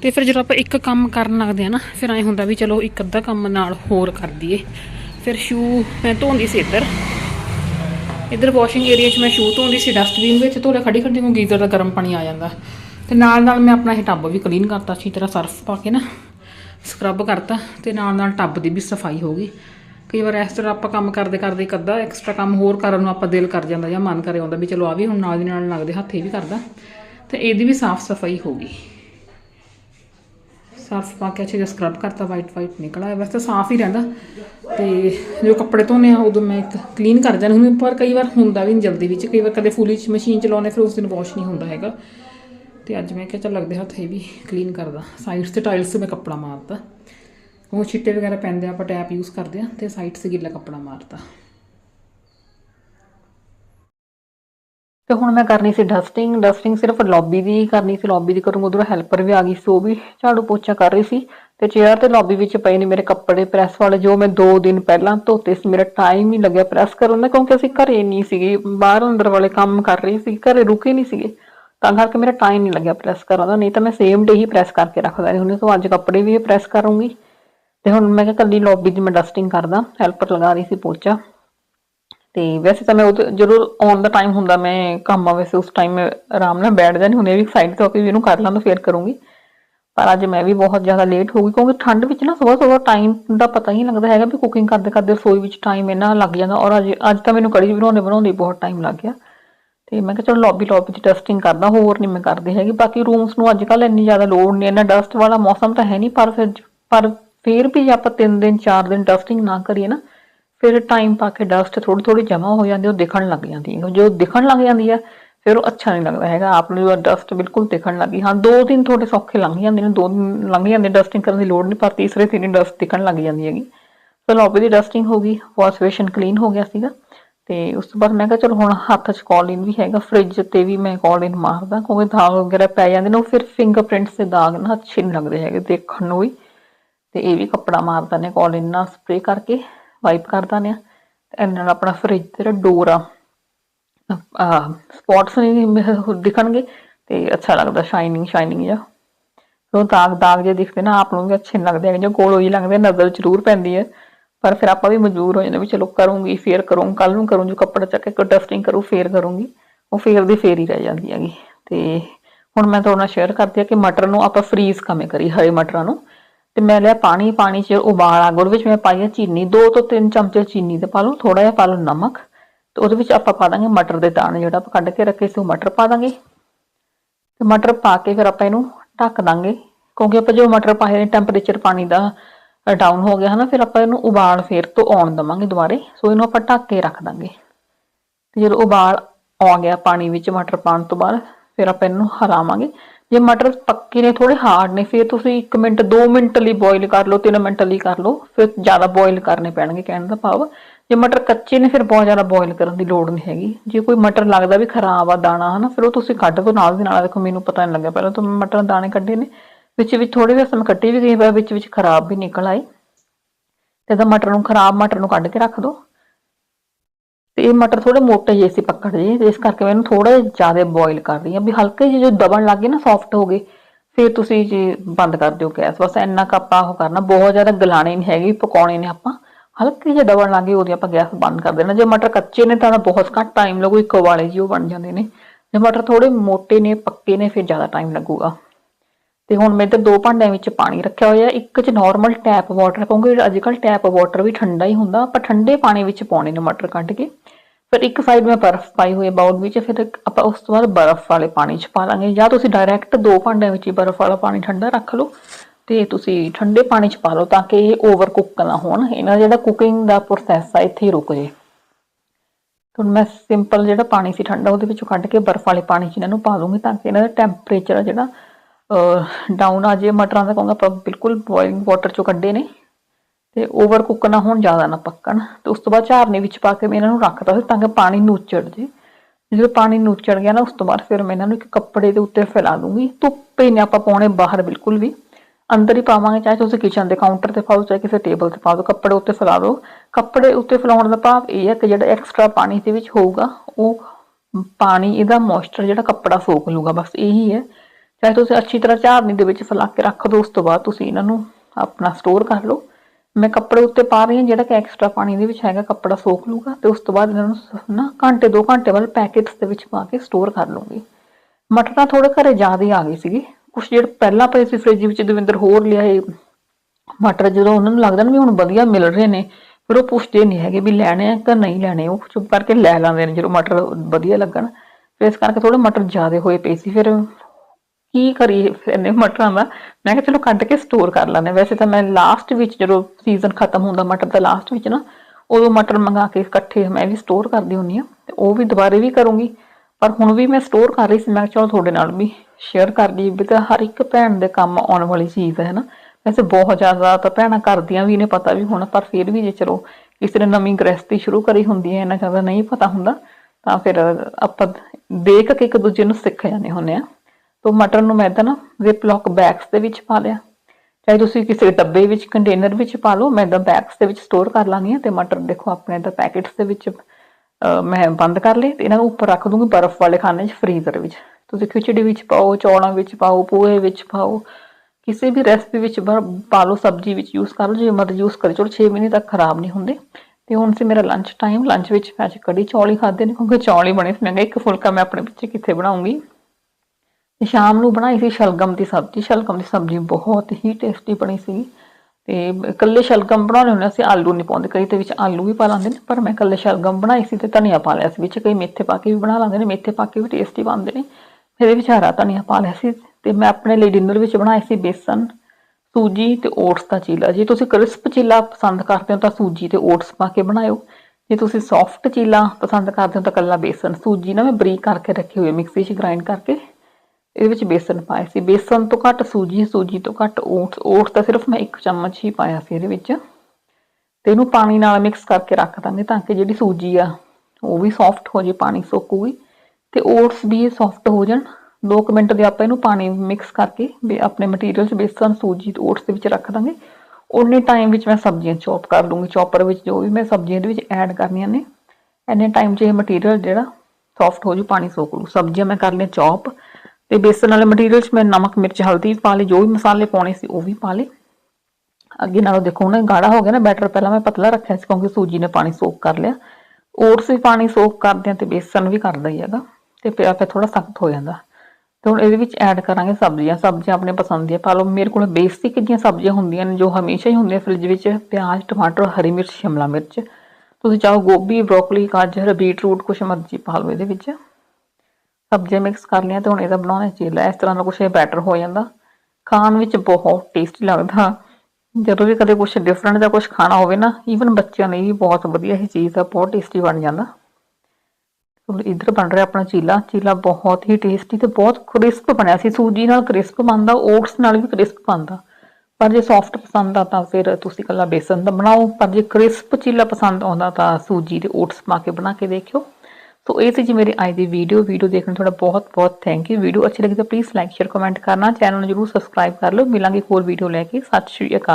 ਤੇ ਫਿਰ ਜਦੋਂ ਆਪਾਂ ਇੱਕ ਕੰਮ ਕਰਨ ਲੱਗਦੇ ਆ ਨਾ, ਫਿਰ ਐਂ ਹੁੰਦਾ ਵੀ ਚਲੋ ਇੱਕ ਅੱਧਾ ਕੰਮ ਨਾਲ ਹੋਰ ਕਰ ਦਈਏ। ਫਿਰ ਸ਼ੂ ਮੈਂ ਧੋਂਦੀ ਸੀ ਇੱਧਰ। ਇੱਧਰ ਵਾਸ਼ਿੰਗ ਏਰੀਆ 'ਚ ਮੈਂ ਸ਼ੂ ਧੋਂਦੀ ਸੀ ਡਸਟਬਿਨ ਵਿੱਚ ਧੋਲੇ ਖੜੀ ਖੜੀ ਨੂੰ ਗੀਜ਼ਰ ਦਾ ਗਰਮ ਪਾਣੀ ਆ ਜਾਂਦਾ। ਤੇ ਨਾਲ ਨਾਲ ਮੈਂ ਆਪਣਾ ਇਹ ਟੱਬ ਵੀ ਕਲੀਨ ਕਰਤਾ, ਅੱਛੀ ਤਰ੍ਹਾਂ ਸਰਫ ਪਾ ਕੇ ਨਾ ਸਕਰਬ ਕਰਤਾ, ਤੇ ਨਾਲ ਨਾਲ ਟੱਬ ਦੀ ਵੀ ਸਫ਼ਾਈ ਹੋ ਗਈ। ਕਈ ਵਾਰ ਇਸ ਤਰ੍ਹਾਂ ਆਪਾਂ ਕੰਮ ਕਰਦੇ ਕਰਦੇ ਇੱਕ ਅੱਧਾ ਐਕਸਟਰਾ ਕੰਮ ਹੋਰ ਕਰਨ ਨੂੰ ਆਪਾਂ ਦਿਲ ਕਰ ਜਾਂਦਾ ਜਾਂ ਮਨ ਕਰੇ ਆਉਂਦਾ ਵੀ ਚਲੋ ਆ ਵੀ ਹੁਣ ਨਾਲ ਦੀ ਨਾਲ ਲੱਗਦੇ ਹੱਥੇ ਵੀ ਕਰਦਾ। ਤੇ ਇਹਦੀ ਵੀ ਸਾਫ਼ ਸਫ਼ਾਈ ਹੋ ਗਈ। ਸਾਫ਼ ਪਾ ਕੇ ਅੱਛੇ ਜਿਹਾ ਸਕਰਬ ਕਰਤਾ ਵਾਈਟ ਵਾਈਟ ਨਿਕਲ ਆਇਆ ਵੈਸੇ ਤਾਂ ਸਾਫ਼ ਹੀ ਰਹਿੰਦਾ। ਤੇ ਜੋ ਕੱਪੜੇ ਧੋਨੇ ਆ, ਉਦੋਂ ਮੈਂ ਇੱਕ ਕਲੀਨ ਕਰ ਜਾਂਦੀ ਹੁੰਦੀ ਪਰ ਕਈ ਵਾਰ ਹੁੰਦਾ ਵੀ ਨਹੀਂ ਜਲਦੀ ਵਿੱਚ। ਕਈ ਵਾਰ ਕਦੇ ਫੁੱਲੀ ਚ ਮਸ਼ੀਨ ਚਲਾਉਨੇ ਫਿਰ ਉਸ ਦਿਨ ਵਾਸ਼ ਨਹੀਂ ਹੁੰਦਾ ਹੈਗਾ। ਤੇ ਅੱਜ ਮੈਂ ਕਿਹਾ ਚੱਲ ਲੱਗਦੇ ਹੱਥ ਇਹ ਵੀ ਕਲੀਨ ਕਰਦਾ। ਸਾਈਡਸ ਤੇ ਟਾਈਲਸ ਤੇ ਮੈਂ ਕੱਪੜਾ ਮਾਰਤਾ। ਉਹ ਛਿੱਟੇ ਵਗੈਰਾ ਪੈਂਦੇ ਆ, ਆਪਾਂ ਟੈਪ ਯੂਜ਼ ਕਰਦੇ ਆ ਤੇ ਸਾਈਡ ਤੇ ਗਿੱਲਾ ਕੱਪੜਾ ਮਾਰਤਾ। ਤੇ ਹੁਣ ਮੈਂ ਕਰਨੀ ਸੀ ਡਸਟਿੰਗ ਡਸਟਿੰਗ ਸਿਰਫ ਲੌਬੀ ਦੀ ਕਰਨੀ ਸੀ ਲੌਬੀ ਦੀ ਕਰੂੰਗਾ ਉਧਰੋਂ ਹੈਲਪਰ ਵੀ ਆ ਗਈ ਸੀ ਉਹ ਵੀ ਝਾੜੂ ਪੋਚਾ ਕਰ ਰਹੀ ਸੀ। ਤੇ ਚੇਅਰ ਤੇ ਲੌਬੀ ਵਿੱਚ ਪਏ ਨੇ ਮੇਰੇ ਕੱਪੜੇ ਪ੍ਰੈਸ ਵਾਲੇ ਜੋ ਮੈਂ 2 ਦਿਨ ਪਹਿਲਾਂ ਧੋਤੇ ਸੀ ਮੇਰਾ ਟਾਈਮ ਹੀ ਲੱਗਿਆ ਪ੍ਰੈਸ ਕਰਨ ਦਾ ਕਿਉਂਕਿ ਅਸੀਂ ਘਰੇ ਨਹੀਂ ਸੀਗੇ ਬਾਹਰ ਅੰਦਰ ਵਾਲੇ ਕੰਮ ਕਰ ਰਹੀ ਸੀ ਘਰੇ ਰੁਕੇ ਨਹੀਂ ਸੀਗੇ। ਤਾਂ ਕਰਕੇ ਮੇਰਾ ਟਾਈਮ ਨਹੀਂ ਲੱਗਿਆ ਪ੍ਰੈਸ ਕਰਨ ਦਾ ਨਹੀਂ ਤਾਂ ਮੈਂ ਸੇਮ ਡੇ ਹੀ ਪ੍ਰੈਸ ਕਰਕੇ ਰੱਖਦਾ ਰਹੀ ਹੁੰਦੀ ਤੋਂ ਅੱਜ ਕੱਪੜੇ ਵੀ ਪ੍ਰੈਸ ਕਰੂੰਗੀ। ਤੇ ਹੁਣ ਮੈਂ ਕਿਹਾ ਕੱਲੀ ਲੌਬੀ ਦੀ ਮੈਂ ਡਸਟਿੰਗ ਕਰਦਾ ਹੈਲਪਰ ਲਗਾ ਰਹੀ ਸੀ ਪੋਚਾ। ਤੇ ਵੈਸੇ ਤਾਂ ਮੈਂ ਉਹ ਜਦੋਂ ਔਨ ਦਾ ਟਾਈਮ ਹੁੰਦਾ, ਮੈਂ ਕੰਮ ਆ ਵੈਸੇ ਉਸ ਟਾਈਮ ਮੈਂ ਆਰਾਮ ਨਾਲ ਬੈਠ ਜਾਂਦੀ ਹੁੰਦੀ ਵੀ ਸਾਈਡ ਤੇ ਹੋ ਕੇ ਵੀ ਇਹਨੂੰ ਕਰ ਲਾਂ ਤਾਂ ਫੇਰ ਕਰੂੰਗੀ। ਪਰ ਅੱਜ ਮੈਂ ਵੀ ਬਹੁਤ ਜ਼ਿਆਦਾ ਲੇਟ ਹੋ ਗਈ, ਕਿਉਂਕਿ ਠੰਡ ਵਿੱਚ ਨਾ ਸਵੇਰ ਸਵੇਰ ਟਾਈਮ ਦਾ ਪਤਾ ਹੀ ਨਹੀਂ ਲੱਗਦਾ ਹੈਗਾ ਵੀ ਕੁਕਿੰਗ ਕਰਦੇ ਕਰਦੇ ਰਸੋਈ ਵਿੱਚ ਟਾਈਮ ਇੰਨਾ ਲੱਗ ਜਾਂਦਾ, ਔਰ ਅੱਜ ਅੱਜ ਤਾਂ ਮੈਨੂੰ ਕੜੀ ਬਣਾਉਂਦੇ ਬਣਾਉਂਦੇ ਹੀ ਬਹੁਤ ਟਾਈਮ ਲੱਗ ਗਿਆ। ਤੇ ਮੈਂ ਕਿਹਾ ਚਲੋ ਲੌਬੀ ਲੌਬੀ 'ਚ ਡਸਟਿੰਗ ਕਰਦਾ, ਹੋਰ ਨਹੀਂ ਮੈਂ ਕਰਦੀ ਹੈਗੀ, ਬਾਕੀ ਰੂਮਸ ਨੂੰ ਅੱਜ ਕੱਲ ਇੰਨੀ ਜ਼ਿਆਦਾ ਲੋੜ ਨਹੀਂ ਇੰਨਾ ਡਸਟ ਵਾਲਾ ਮੌਸਮ ਤਾਂ ਹੈ ਨਹੀਂ ਪਰ ਫਿਰ, ਪਰ ਫਿਰ ਵੀ ਆਪਾਂ 3 ਦਿਨ 4 ਦਿਨ ਡਸਟਿੰਗ ਨਾ ਕਰੀਏ ਨਾ, ਫਿਰ ਟਾਈਮ ਪਾ ਕੇ ਡਸਟ ਥੋੜੀ ਥੋੜੀ ਜਮਾ ਹੋ ਜਾਂਦੀ, ਉਹ ਦਿਖਣ ਲੱਗ ਜਾਂਦੀ ਹੈ। ਜੋ ਦਿਖਣ ਲੱਗ ਜਾਂਦੀ ਹੈ, ਫਿਰ ਉਹ ਅੱਛਾ ਨਹੀਂ ਲੱਗਦਾ ਹੈਗਾ। ਆਪ ਨੂੰ ਡਸਟ ਬਿਲਕੁਲ ਦਿਖਣ ਲੱਗੀ ਹਾਂ, ਦੋ ਦਿਨ ਥੋੜੇ ਸੌਖੇ ਲੰਘ ਜਾਂਦੇ ਨੇ, ਦੋ ਦਿਨ ਲੰਘ ਜਾਂਦੇ ਡਸਟਿੰਗ ਕਰਨ ਦੀ ਲੋੜ ਨਹੀਂ, ਪਰ ਤੀਸਰੇ ਦਿਨ ਡਸਟ ਦਿਖਣ ਲੱਗ ਜਾਂਦੀ ਹੈਗੀ। ਸੋ ਲੌਬੀ ਦੀ ਡਸਟਿੰਗ ਹੋ ਗਈ ਵਾਸ਼ ਬੇਸ਼ਨ ਕਲੀਨ ਹੋ ਗਿਆ ਸੀਗਾ। ਤੇ ਉਸ ਤੋਂ ਬਾਅਦ ਮੈਂ ਕਿਹਾ, ਚਲੋ, ਹੁਣ ਹੱਥ 'ਚ ਕਾਲਿਨ ਵੀ ਹੈਗਾ ਫ੍ਰਿਜ ਤੇ ਵੀ ਮੈਂ ਕਾਲਿਨ ਮਾਰਦਾ, ਕਿਉਂਕਿ ਦਾਗ ਵਗੈਰਾ ਪੈ ਜਾਂਦੇ ਨੇ, ਉਹ ਫਿਰ ਫਿੰਗਰਪ੍ਰਿੰਟਸ ਦੇ ਦਾਗ ਨਾ ਅੱਛੇ ਨਹੀਂ ਲੱਗਦੇ ਹੈਗੇ, ਦੇਖਣ ਨੂੰ ਵੀ। ਤੇ ਇਹ ਵੀ ਕੱਪੜਾ ਮਾਰਦਾ ਨੇ ਕਾਲਿਨ ਨਾਲ ਸਪਰੇ ਕਰਕੇ ਵਾਈਪ ਕਰਦਾ ਨੇ ਤੇ ਇਹਨਾਂ ਨਾਲ ਆਪਣਾ ਫ੍ਰਿਜ ਤੇ ਡੋਰ ਆ ਸਪੌਟਸ ਨਹੀਂ ਦਿਖਣਗੇ ਤੇ ਅੱਛਾ ਲੱਗਦਾ ਸ਼ਾਈਨਿੰਗ ਸ਼ਾਈਨਿੰਗ ਜਿਹਾ। ਉਹ ਦਾਗ ਦਾਗ ਜੇ ਦਿਖਦੇ ਨਾ, ਆਪ ਨੂੰ ਵੀ ਅੱਛੇ ਲੱਗਦੇ ਹੈਗੇ, ਜੋ ਕੋਲ ਹੋਈ ਲੱਗਦੇ ਨਜ਼ਰ ਜ਼ਰੂਰ ਪੈਂਦੀ ਹੈ। ਪਰ ਫਿਰ ਆਪਾਂ ਵੀ ਮਜਬੂਰ ਹੋ ਜਾਂਦੇ ਵੀ ਚਲੋ ਕਰੂੰਗੀ, ਫੇਰ ਕਰੂੰ ਕੱਲ ਨੂੰ ਕਰੂੰ, ਜੋ ਕੱਪੜਾ ਚੱਕ ਕੇ ਡਸਟਿੰਗ ਕਰੂ, ਫੇਰ ਕਰੂੰਗੀ। ਉਹ ਫੇਰ ਦੀ ਫੇਰ ਹੀ ਰਹਿ ਜਾਂਦੀ ਹੈਗੀ। ਤੇ ਹੁਣ ਮੈਂ ਤੁਹਾਡੇ ਨਾਲ ਸ਼ੇਅਰ ਕਰਦੀ ਆ ਕਿ ਮਟਰ ਨੂੰ ਆਪਾਂ ਫਰੀਜ਼ ਕਿਵੇਂ ਕਰੀ ਹਰੇ ਮਟਰਾਂ ਨੂੰ। ਤੇ ਮੈਂ ਲਿਆ ਪਾਣੀ ਪਾਣੀ 'ਚ ਉਬਾਲ ਆ, ਗੁੜ ਵਿੱਚ ਮੈਂ ਪਾਈ ਹੈ ਚੀਨੀ 2 ਤੋਂ 3 ਚਮਚੇ ਚੀਨੀ ਦੇ ਪਾ ਲਓ ਥੋੜਾ ਜਿਹਾ ਪਾ ਲਓ ਨਮਕ, ਤੇ ਉਹਦੇ ਵਿੱਚ ਆਪਾਂ ਪਾ ਦਾਂਗੇ ਮਟਰ ਦੇ ਦਾਣੇ ਜਿਹੜਾ ਆਪਾਂ ਕੱਢ ਕੇ ਰੱਖੇ ਸੀ, ਉਹ ਮਟਰ ਪਾ ਦਾਂਗੇ। ਤੇ ਮਟਰ ਪਾ ਕੇ ਫਿਰ ਆਪਾਂ ਇਹਨੂੰ ਢੱਕ ਦਾਂਗੇ, ਕਿਉਂਕਿ ਆਪਾਂ ਜੋ ਮਟਰ ਪਾਏ ਨੇ ਟੈਂਪਰੇਚਰ ਪਾਣੀ ਦਾ ਡਾਊਨ ਹੋ ਗਿਆ ਹਨਾ, ਫਿਰ ਆਪਾਂ ਇਹਨੂੰ ਉਬਾਲ ਫੇਰ ਤੋਂ ਆਉਣ ਦਵਾਂਗੇ ਦੁਬਾਰੇ, ਸੋ ਇਹਨੂੰ ਆਪਾਂ ਢੱਕ ਕੇ ਰੱਖ ਦਾਂਗੇ। ਤੇ ਜਦੋਂ ਉਬਾਲ ਆ ਗਿਆ ਪਾਣੀ ਵਿੱਚ ਮਟਰ ਪਾਉਣ ਤੋਂ ਬਾਅਦ, ਫਿਰ ਆਪਾਂ ਇਹਨੂੰ ਹਲਾਵਾਂਗੇ ਜੇ ਮਟਰ ਪੱਕੇ ਨੇ ਥੋੜੇ ਹਾਰਡ ਨੇ, ਫਿਰ ਤੁਸੀਂ 1 ਮਿੰਟ 2 ਮਿੰਟ ਲਈ ਬੋਇਲ ਕਰ ਲਓ 3 ਮਿੰਟ ਲਈ ਕਰ ਲਓ, ਫਿਰ ਜ਼ਿਆਦਾ ਬੋਇਲ ਕਰਨੇ ਪੈਣਗੇ ਕਹਿਣ ਦਾ ਭਾਵ। ਜੇ ਮਟਰ ਕੱਚੇ ਨੇ, ਫਿਰ ਬਹੁਤ ਜ਼ਿਆਦਾ ਬੋਇਲ ਕਰਨ ਦੀ ਲੋੜ ਨਹੀਂ ਹੈਗੀ। ਜੇ ਕੋਈ ਮਟਰ ਲੱਗਦਾ ਵੀ ਖਰਾਬ ਆ ਦਾਣਾ, ਹਨਾ, ਫਿਰ ਉਹ ਤੁਸੀਂ ਕੱਢ ਦੋ ਨਾਲ ਦੀ ਨਾਲ। ਦੇਖੋ, ਮੈਨੂੰ ਪਤਾ ਨਹੀਂ ਲੱਗਿਆ, ਪਹਿਲਾਂ ਤਾਂ ਮਟਰ ਦਾਣੇ ਕੱਢੇ ਨੇ। ਵਿੱਚ ਵਿੱਚ ਥੋੜੇ ਜਿਹੇ ਮੈਂ ਕੱਟੀ ਵੀ ਗਈ ਪਰ ਵਿੱਚ ਵਿੱਚ ਖਰਾਬ ਵੀ ਨਿਕਲ ਆਏ। ਤੇ ਤਾਂ ਮਟਰ ਨੂੰ ਖਰਾਬ ਮਟਰ ਨੂੰ ਕੱਢ ਕੇ ਰੱਖ ਦੋ। ਤੇ ਇਹ ਮਟਰ ਥੋੜੇ ਮੋਟੇ ਜਿਹੇ ਸੀ ਪੱਕੜ ਜਿਹੇ, ਤੇ ਇਸ ਕਰਕੇ ਮੈਂ ਇਹਨੂੰ ਥੋੜਾ ਜ਼ਿਆਦਾ ਬੋਇਲ ਕਰ ਰਹੀ ਹਾਂ। ਵੀ ਹਲਕੇ ਜਿਹੇ ਜੋ ਦਬਣ ਲੱਗੇ ਨਾ ਸੌਫਟ ਹੋ ਗਏ, ਫਿਰ ਤੁਸੀਂ ਜੀ ਬੰਦ ਕਰ ਦਿਓ ਗੈਸ। ਬਸ ਇੰਨਾ ਕੁ ਆਪਾਂ ਉਹ ਕਰਨਾ, ਬਹੁਤ ਜ਼ਿਆਦਾ ਗਲਾਣੇ ਨਹੀਂ ਹੈਗੇ, ਪਕਾਉਣੇ ਨੇ ਆਪਾਂ। ਹਲਕੇ ਜਿਹੇ ਦਬਣ ਲੱਗੇ ਉਹਦੀ ਆਪਾਂ ਗੈਸ ਬੰਦ ਕਰ ਦੇਣਾ। ਜੇ ਮਟਰ ਕੱਚੇ ਨੇ ਤਾਂ ਬਹੁਤ ਘੱਟ ਟਾਈਮ ਲੱਗੂ, ਇੱਕ ਵਾਲੇ ਜੀ ਉਹ ਬਣ ਜਾਂਦੇ ਨੇ। ਜੇ ਮਟਰ ਥੋੜੇ ਮੋਟੇ ਨੇ, ਪੱਕੇ ਨੇ, ਫਿਰ ਜ਼ਿਆਦਾ ਟਾਈਮ ਲੱਗੂਗਾ। ਤੇ ਹੁਣ ਮੈਂ ਇੱਧਰ ਦੋ ਭਾਂਡਿਆਂ ਵਿੱਚ ਪਾਣੀ ਰੱਖਿਆ ਹੋਇਆ, ਇੱਕ ਚ ਨਾਰਮਲ ਟੈਪ ਵਾਟਰ ਪਾਉਂਗੇ ਅੱਜ ਕੱਲ ਟੈਪ ਵਾਟਰ ਵੀ ਠੰਡਾ ਹੀ ਹੁੰਦਾ, ਆਪਾਂ ਠੰਡੇ ਪਾਣੀ ਵਿੱਚ ਪਾਉਣੇ ਨੇ ਮਟਰ ਕੱਢ ਕੇ। ਫਿਰ ਇੱਕ ਸਾਈਡ ਮੈਂ ਬਰਫ਼ ਪਾਈ ਹੋਈ ਹੈ ਬਾਉਲ ਵਿੱਚ, ਫਿਰ ਆਪਾਂ ਉਸ ਤੋਂ ਬਾਅਦ ਬਰਫ਼ ਵਾਲੇ ਪਾਣੀ ਚ ਪਾ ਲਾਂਗੇ, ਜਾਂ ਤੁਸੀਂ ਡਾਇਰੈਕਟ ਦੋ ਭਾਂਡਿਆਂ ਵਿੱਚ ਹੀ ਬਰਫ਼ ਵਾਲਾ ਪਾਣੀ ਠੰਡਾ ਰੱਖ ਲਓ, ਤੇ ਤੁਸੀਂ ਠੰਡੇ ਪਾਣੀ ਚ ਪਾ ਲਓ ਤਾਂ ਕਿ ਇਹ ਓਵਰ ਕੁੱਕ ਨਾ ਹੋਣ, ਇਹਨਾਂ ਦਾ ਜਿਹੜਾ ਕੁਕਿੰਗ ਦਾ ਪ੍ਰੋਸੈਸ ਆ, ਇੱਥੇ ਹੀ ਰੁਕ ਜੇ। ਹੁਣ ਮੈਂ ਸਿੰਪਲ ਜਿਹੜਾ ਪਾਣੀ ਸੀ ਠੰਡਾ, ਉਹਦੇ ਵਿੱਚੋਂ ਕੱਢ ਕੇ ਬਰਫ਼ ਵਾਲੇ ਪਾਣੀ 'ਚ ਇਹਨਾਂ ਨੂੰ ਪਾ ਦੂੰਗੀ ਤਾਂ ਕਿ ਇਹਨਾਂ ਦਾ ਟੈਂਪਰੇਚਰ ਆ ਜਿਹੜਾ ਡਾਊਨ ਆ ਜੇ ਮਟਰਾਂ ਦਾ ਕਹੂੰਗਾ ਆਪਾਂ ਬਿਲਕੁਲ ਬੋਇਲਿੰਗ ਵਾਟਰ 'ਚੋਂ ਕੱਢੇ ਨੇ ਤੇ ਓਵਰ ਕੁੱਕ ਨਾ ਹੋਣ ਜ਼ਿਆਦਾ ਨਾ ਪੱਕਣ। ਤੇ ਉਸ ਤੋਂ ਬਾਅਦ ਝਾਰਨੇ ਵਿੱਚ ਪਾ ਕੇ ਮੈਂ ਇਹਨਾਂ ਨੂੰ ਰੱਖਦਾ ਸੀ ਤਾਂ ਕਿ ਪਾਣੀ ਨੂਚੜ ਜੇ। ਜਦੋਂ ਪਾਣੀ ਨੂਚੜ ਗਿਆ ਨਾ, ਉਸ ਤੋਂ ਬਾਅਦ ਫਿਰ ਮੈਂ ਇਹਨਾਂ ਨੂੰ ਇੱਕ ਕੱਪੜੇ ਦੇ ਉੱਤੇ ਫੈਲਾ ਦੂੰਗੀ। ਧੁੱਪੇ ਨੇ ਆਪਾਂ ਪਾਉਣੇ ਬਾਹਰ ਬਿਲਕੁਲ ਵੀ। ਅੰਦਰ ਹੀ ਪਾਵਾਂਗੇ, ਚਾਹੇ ਤੁਸੀਂ ਕਿਚਨ ਦੇ ਕਾਊਂਟਰ ਤੇ ਪਾਓ, ਚਾਹੇ ਕਿਸੇ ਟੇਬਲ ਤੇ ਪਾ ਦਿਓ ਕੱਪੜੇ ਉੱਤੇ ਫੈਲਾ ਦਿਓ। ਕੱਪੜੇ ਉੱਤੇ ਫੈਲਾਉਣ ਦਾ ਭਾਵ ਇਹ ਹੈ ਕਿ ਜਿਹੜਾ ਐਕਸਟਰਾ ਪਾਣੀ ਦੇ ਵਿੱਚ ਹੋਊਗਾ, ਉਹ ਪਾਣੀ, ਇਹਦਾ ਮੋਇਸਚਰ ਜਿਹੜਾ ਕੱਪੜਾ ਸੋਖ ਲੂਗਾ ਬਸ ਇਹੀ ਹੈ। ਚਾਹੇ ਤੁਸੀਂ ਅੱਛੀ ਤਰ੍ਹਾਂ ਝਾਰਨੀ ਦੇ ਵਿੱਚ ਫੈਲਾ ਕੇ ਰੱਖ ਦਿਓ ਉਸ ਤੋਂ ਬਾਅਦ ਤੁਸੀਂ ਇਹਨਾਂ ਨੂੰ ਆਪਣਾ ਸਟੋਰ ਕਰ ਲਓ। ਮੈਂ ਕੱਪੜੇ ਉੱਤੇ ਪਾ ਰਹੀ ਹਾਂ, ਜਿਹੜਾ ਕਿ ਐਕਸਟਰਾ ਪਾਣੀ ਦੇ ਵਿੱਚ ਹੈਗਾ, ਕੱਪੜਾ ਸੋਖ ਲੂਗਾ ਤੇ ਉਸ ਤੋਂ ਬਾਅਦ ਇਹਨਾਂ ਨੂੰ ਨਾ ਘੰਟੇ 2 ਘੰਟੇ ਬਾਅਦ ਪੈਕੇਟਸ ਦੇ ਵਿੱਚ ਪਾ ਕੇ ਸਟੋਰ ਕਰ ਲੂੰਗੀ ਮਟਰ ਤਾਂ ਥੋੜੇ ਘਰੇ ਜ਼ਿਆਦਾ ਹੀ ਆ ਗਏ ਸੀਗੇ। ਕੁਛ ਜਿਹੜੇ ਪਹਿਲਾਂ ਪਏ ਸੀ ਫ੍ਰਿਜ ਵਿੱਚ, ਦਵਿੰਦਰ ਹੋਰ ਲਿਆਏ ਮਟਰ, ਜਦੋਂ ਉਹਨਾਂ ਨੂੰ ਲੱਗਦਾ ਨਾ ਵੀ ਹੁਣ ਵਧੀਆ ਮਿਲ ਰਹੇ ਨੇ, ਫਿਰ ਉਹ ਪੁੱਛਦੇ ਨਹੀਂ ਹੈਗੇ ਵੀ ਲੈਣੇ ਆ ਕਿ ਨਹੀਂ ਲੈਣੇ, ਉਹ ਚੁੱਪ ਕਰਕੇ ਲੈ ਲੈਂਦੇ ਨੇ, ਜਦੋਂ ਮਟਰ ਵਧੀਆ ਲੱਗਣ। ਫਿਰ ਇਸ ਕਰਕੇ ਥੋੜੇ ਮਟਰ ਜ਼ਿਆਦਾ ਹੋਏ ਪਏ ਸੀ, ਫਿਰ ਕੀ ਕਰੀਏ ਫਿਰ ਇਹਨੇ ਮਟਰਾਂ ਦਾ? ਮੈਂ ਕਿਹਾ ਚਲੋ ਕੱਢ ਕੇ ਸਟੋਰ ਕਰ ਲੈਂਦੇ ਹਾਂ। ਵੈਸੇ ਤਾਂ ਮੈਂ ਲਾਸਟ ਵਿੱਚ ਜਦੋਂ ਸੀਜ਼ਨ ਖਤਮ ਹੁੰਦਾ ਮਟਰ ਦਾ ਲਾਸਟ ਵਿੱਚ ਨਾ, ਉਦੋਂ ਮਟਰ ਮੰਗਾ ਕੇ ਇਕੱਠੇ ਮੈਂ ਵੀ ਸਟੋਰ ਕਰਦੀ ਹੁੰਨੀ ਆ ਤੇ ਉਹ ਵੀ ਦੁਬਾਰੇ ਵੀ ਕਰੂੰਗੀ। ਪਰ ਹੁਣ ਵੀ ਮੈਂ ਸਟੋਰ ਕਰ ਰਹੀ ਸੀ, ਮੈਂ ਕਿਹਾ ਚਲੋ ਤੁਹਾਡੇ ਨਾਲ ਵੀ ਸ਼ੇਅਰ ਕਰ ਲਈ ਵੀ ਤਾਂ ਹਰ ਇੱਕ ਭੈਣ ਦੇ ਕੰਮ ਆਉਣ ਵਾਲੀ ਚੀਜ਼ ਹੈ ਨਾ। ਵੈਸੇ ਬਹੁਤ ਜ਼ਿਆਦਾ ਤਾਂ ਭੈਣਾਂ ਕਰਦੀਆਂ ਵੀ ਨੇ ਪਤਾ ਵੀ ਹੁਣ, ਪਰ ਫਿਰ ਵੀ ਜੇ ਚਲੋ ਕਿਸੇ ਨੇ ਨਵੀਂ ਗ੍ਰਸਤੀ ਸ਼ੁਰੂ ਕਰੀ ਹੁੰਦੀ ਹੈ, ਇਹਨਾਂ ਜ਼ਿਆਦਾ ਨਹੀਂ ਪਤਾ ਹੁੰਦਾ, ਤਾਂ ਫਿਰ ਆਪਾਂ ਦੇਖ ਕੇ ਇੱਕ ਦੂਜੇ ਨੂੰ ਸਿੱਖ ਜਾਂਦੇ ਹੁੰਦੇ ਆ ਤੋ ਮਟਰ ਨੂੰ ਮੈਂ ਤਾਂ ਨਾ ਜ਼ਿਪਲੌਕ ਬੈਗਸ ਦੇ ਵਿੱਚ ਪਾ ਲਿਆ। ਚਾਹੇ ਤੁਸੀਂ ਕਿਸੇ ਡੱਬੇ ਵਿੱਚ ਕੰਟੇਨਰ ਵਿੱਚ ਪਾ ਲਓ, ਮੈਂ ਤਾਂ ਬੈਗਸ ਦੇ ਵਿੱਚ ਸਟੋਰ ਕਰ ਲਾਂਗੀ ਤੇ ਮਟਰ ਦੇਖੋ ਆਪਣੇ ਤਾਂ ਪੈਕੇਟਸ ਦੇ ਵਿੱਚ ਮੈਂ ਬੰਦ ਕਰ ਲਏ ਤੇ ਇਹਨਾਂ ਨੂੰ ਉੱਪਰ ਰੱਖ ਦੂੰਗੀ ਬਰਫ਼ ਵਾਲੇ ਖਾਨੇ 'ਚ ਫਰੀਜ਼ਰ ਵਿੱਚ। ਤੁਸੀਂ ਖਿਚੜੀ ਵਿੱਚ ਪਾਓ, ਚੌਲਾਂ ਵਿੱਚ ਪਾਓ, ਪੋਹੇ ਵਿੱਚ ਪਾਓ, ਕਿਸੇ ਵੀ ਰੈਸਪੀ ਵਿੱਚ ਬਰ- ਪਾ ਲਓ, ਸਬਜ਼ੀ ਵਿੱਚ ਯੂਜ਼ ਕਰ ਲਓ, ਜੇ ਮਰਜ਼ੀ ਯੂਜ਼ ਕਰੇ ਚਲੋ 6 ਮਹੀਨੇ ਤੱਕ ਖਰਾਬ ਨਹੀਂ ਹੁੰਦੇ। ਤੇ ਹੁਣ ਸੀ ਮੇਰਾ ਲੰਚ ਟਾਈਮ ਲੰਚ ਵਿੱਚ ਮੈਂ ਅੱਜ ਕੜੀ ਚੌਲ ਹੀ ਖਾਦੇ ਨੇ, ਕਿਉਂਕਿ ਚੌਲ ਹੀ ਬਣੇ ਸੀ। ਮੈਂ ਕਿਹਾ ਇੱਕ ਫੁਲਕਾ ਮੈਂ ਆਪਣੇ ਪਿੱਛੇ ਕਿੱਥੇ ਬਣਾਉਂਗੀ? ਸ਼ਾਮ ਨੂੰ ਬਣਾਈ ਸੀ ਸ਼ਲਗਮ ਦੀ ਸਬਜ਼ੀ। ਸ਼ਲਗਮ ਦੀ ਸਬਜ਼ੀ ਬਹੁਤ ਹੀ ਟੇਸਟੀ ਬਣੀ ਸੀ ਤੇ ਇਕੱਲੇ ਸ਼ਲਗਮ ਬਣਾਉਣੇ ਹੁੰਦੇ ਸੀ, ਆਲੂ ਨਹੀਂ ਪਾਉਂਦੇ। ਕਈ ਤੇ ਵਿੱਚ ਆਲੂ ਵੀ ਪਾ ਲੈਂਦੇ ਨੇ, ਪਰ ਮੈਂ ਇਕੱਲੇ ਸ਼ਲਗਮ ਬਣਾਈ ਸੀ ਤੇ ਧਨੀਆ ਪਾ ਲਿਆ ਸੀ ਵਿੱਚ। ਕਈ ਮੇਥੇ ਪਾ ਕੇ ਵੀ ਬਣਾ ਲੈਂਦੇ ਨੇ, ਮੇਥੇ ਪਾ ਕੇ ਵੀ ਟੇਸਟੀ ਬਣਦੇ ਨੇ। ਫਿਰ ਇਹਦੇ ਵਿੱਚ ਹਰਾ ਧਨੀਆ ਪਾ ਲਿਆ ਸੀ ਤੇ ਮੈਂ ਆਪਣੇ ਲਈ ਡਿਨਰ ਵਿੱਚ ਬਣਾਏ ਸੀ ਬੇਸਨ, ਸੂਜੀ ਤੇ ਓਟਸ ਦਾ ਚੀਲਾ। ਜੇ ਤੁਸੀਂ ਕ੍ਰਿਸਪ ਚੀਲਾ ਪਸੰਦ ਕਰਦੇ ਹੋ ਤਾਂ ਸੂਜੀ ਤੇ ਓਟਸ ਪਾ ਕੇ ਬਣਾਇਓ। ਜੇ ਤੁਸੀਂ ਸੌਫਟ ਚੀਲਾ ਪਸੰਦ ਕਰਦੇ ਹੋ ਤਾਂ ਕੱਲਾ ਬੇਸਨ। ਸੂਜੀ ਨਾ ਮੈਂ ਬਰੀਕ ਕਰਕੇ ਰੱਖੀ ਹੋਈ ਹੈ ਮਿਕਸੀ 'ਚ ਗ੍ਰਾਈਂਡ ਕਰਕੇ। ਇਹਦੇ ਵਿੱਚ ਬੇਸਨ ਪਾਇਆ ਸੀ। ਬੇਸਨ ਤੋਂ ਘੱਟ ਸੂਜੀ ਸੂਜੀ ਤੋਂ ਘੱਟ ਓਟਸ। ਓਟਸ ਤਾਂ ਸਿਰਫ ਮੈਂ ਇੱਕ ਚਮਚ ਹੀ ਪਾਇਆ ਸੀ ਇਹਦੇ ਵਿੱਚ। ਤੇ ਇਹਨੂੰ ਪਾਣੀ ਨਾਲ ਮਿਕਸ ਕਰਕੇ ਰੱਖ ਦਾਂਗੇ ਤਾਂ ਕਿ ਜਿਹੜੀ ਸੂਜੀ ਆ, ਉਹ ਵੀ ਸੌਫਟ ਹੋ ਜੇ, ਪਾਣੀ ਸੋਕੂਗੀ। ਤੇ ਓਟਸ ਵੀ ਸੌਫਟ ਹੋ ਜਾਣ। 2 ਮਿੰਟ ਦੇ ਆਪਾਂ ਇਹਨੂੰ ਪਾਣੀ ਮਿਕਸ ਕਰਕੇ ਵੀ ਆਪਣੇ ਮਟੀਰੀਅਲ 'ਚ ਬੇਸਨ, ਸੂਜੀ ਤੇ ਓਟਸ ਦੇ ਵਿੱਚ ਰੱਖ ਦਾਂਗੇ। ਉਨੇ ਟਾਈਮ ਵਿੱਚ ਮੈਂ ਸਬਜ਼ੀਆਂ ਚੌਪ ਕਰ ਲੂੰਗੀ। ਚੌਪਰ ਵਿੱਚ ਜੋ ਵੀ ਮੈਂ ਸਬਜ਼ੀਆਂ ਦੇ ਵਿੱਚ ਐਡ ਕਰਨੀਆਂ ਨੇ ਐਨੇ ਟਾਈਮ 'ਚ ਇਹ ਮਟੀਰੀਅਲ ਜਿਹੜਾ ਸੌਫਟ ਹੋ ਜੂ, ਪਾਣੀ ਸੋਕ ਲੂ। ਸਬਜ਼ੀਆਂ ਮੈਂ ਕਰ ਲਈਆਂ ਚੌਪ ਤੇ ਬੇਸਨ ਵਾਲੇ ਮਟੀਰੀਅਲ 'ਚ ਮੈਂ ਨਮਕ, ਮਿਰਚ, ਹਲਦੀ ਪਾ ਲਈ, ਜੋ ਵੀ ਮਸਾਲੇ ਪਾਉਣੇ ਸੀ ਉਹ ਵੀ ਪਾ ਲਏ। ਅੱਗੇ ਨਾਲੋਂ ਦੇਖੋ ਨਾ, ਗਾੜਾ ਹੋ ਗਿਆ ਨਾ ਬੈਟਰ ਪਹਿਲਾਂ ਮੈਂ ਪਤਲਾ ਰੱਖਿਆ ਸੀ ਕਿਉਂਕਿ ਸੂਜੀ ਨੇ ਪਾਣੀ ਸੋਕ ਕਰ ਲਿਆ। ਓਟਸ ਵੀ ਪਾਣੀ ਸੋਕ ਕਰਦੇ ਆ ਤੇ ਬੇਸਨ ਵੀ ਕਰਦਾ ਹੀ ਹੈਗਾ, ਤੇ ਫਿਰ ਆਪੇ ਥੋੜਾ ਸਖਤ ਹੋ ਜਾਂਦਾ। ਤੇ ਹੁਣ ਇਹਦੇ ਵਿੱਚ ਐਡ ਕਰਾਂਗੇ ਸਬਜ਼ੀਆਂ ਸਬਜ਼ੀਆਂ ਆਪਣੇ ਪਸੰਦ ਦੀਆਂ ਪਾ ਲਓ। ਮੇਰੇ ਕੋਲ ਬੇਸਿਕ ਜਿਹੀਆਂ ਸਬਜ਼ੀਆਂ ਹੁੰਦੀਆਂ ਨੇ, ਜੋ ਹਮੇਸ਼ਾ ਹੀ ਹੁੰਦੀਆਂ ਫ੍ਰਿਜ ਵਿੱਚ, ਪਿਆਜ਼, ਟਮਾਟਰ, ਹਰੀ ਮਿਰਚ, ਸ਼ਿਮਲਾ ਮਿਰਚ। ਤੁਸੀਂ ਚਾਹੋ ਗੋਭੀ ਬ੍ਰੋਕਲੀ ਗਾਜਰ ਬੀਟਰੂਟ ਕੁਛ ਮਰਜ਼ੀ ਪਾ ਲਓ ਇਹਦੇ ਵਿੱਚ। ਸਬਜ਼ੀਆਂ ਮਿਕਸ ਕਰ ਲਿਆ ਤੇ ਹੁਣ ਇਹਦਾ ਬਣਾਉਣਾ ਚੀਲਾ ਇਸ ਤਰ੍ਹਾਂ ਦਾ ਕੁਛ ਇਹ ਬੈਟਰ ਹੋ ਜਾਂਦਾ। ਖਾਣ ਵਿੱਚ ਬਹੁਤ ਟੇਸਟੀ ਲੱਗਦਾ। ਜਦੋਂ ਵੀ ਕਦੇ ਕੁਛ ਡਿਫਰੈਂਟ ਦਾ ਕੁਛ ਖਾਣਾ ਹੋਵੇ ਨਾ ਈਵਨ ਬੱਚਿਆਂ ਲਈ ਵੀ ਬਹੁਤ ਵਧੀਆ ਇਹ ਚੀਜ਼ ਆ, ਬਹੁਤ ਟੇਸਟੀ ਬਣ ਜਾਂਦਾ। ਹੁਣ ਇੱਧਰ ਬਣ ਰਿਹਾ ਆਪਣਾ ਚੀਲਾ। ਚੀਲਾ ਬਹੁਤ ਹੀ ਟੇਸਟੀ ਤੇ ਬਹੁਤ ਕ੍ਰਿਸਪ ਬਣਿਆ ਸੀ। ਸੂਜੀ ਨਾਲ ਕ੍ਰਿਸਪ ਬਣਦਾ ਓਟਸ ਨਾਲ ਵੀ ਕ੍ਰਿਸਪ ਬਣਦਾ। ਪਰ ਜੇ ਸੌਫਟ ਪਸੰਦ ਆ ਤਾਂ ਫਿਰ ਤੁਸੀਂ ਕੱਲਾ ਬੇਸਨ ਦਾ ਬਣਾਓ। ਪਰ ਜੇ ਕ੍ਰਿਸਪ ਚੀਲਾ ਪਸੰਦ ਆਉਂਦਾ ਤਾਂ ਸੂਜੀ ਤੇ ਓਟਸ ਪਾ ਕੇ ਬਣਾ ਕੇ ਦੇਖਿਓ। ਸੋ ਇਹ ਸੀ ਜੀ ਮੇਰੀ ਅੱਜ ਦੀ ਵੀਡੀਓ ਵੀਡੀਓ ਦੇਖਣ ਲਈ ਤੁਹਾਡਾ ਬਹੁਤ ਬਹੁਤ ਥੈਂਕ ਯੂ ਵੀਡੀਓ ਅੱਛੀ ਲੱਗੀ ਤਾਂ ਪਲੀਜ਼ ਲਾਈਕ ਸ਼ੇਅਰ ਕਮੈਂਟ ਕਰਨਾ। ਚੈਨਲ ਨੂੰ ਜਰੂਰ ਸਬਸਕ੍ਰਾਈਬ ਕਰ ਲਓ। ਮਿਲਾਂਗੇ ਹੋਰ ਵੀਡੀਓ ਲੈ ਕੇ। ਸਤਿ ਸ਼੍ਰੀ ਅਕਾਲ।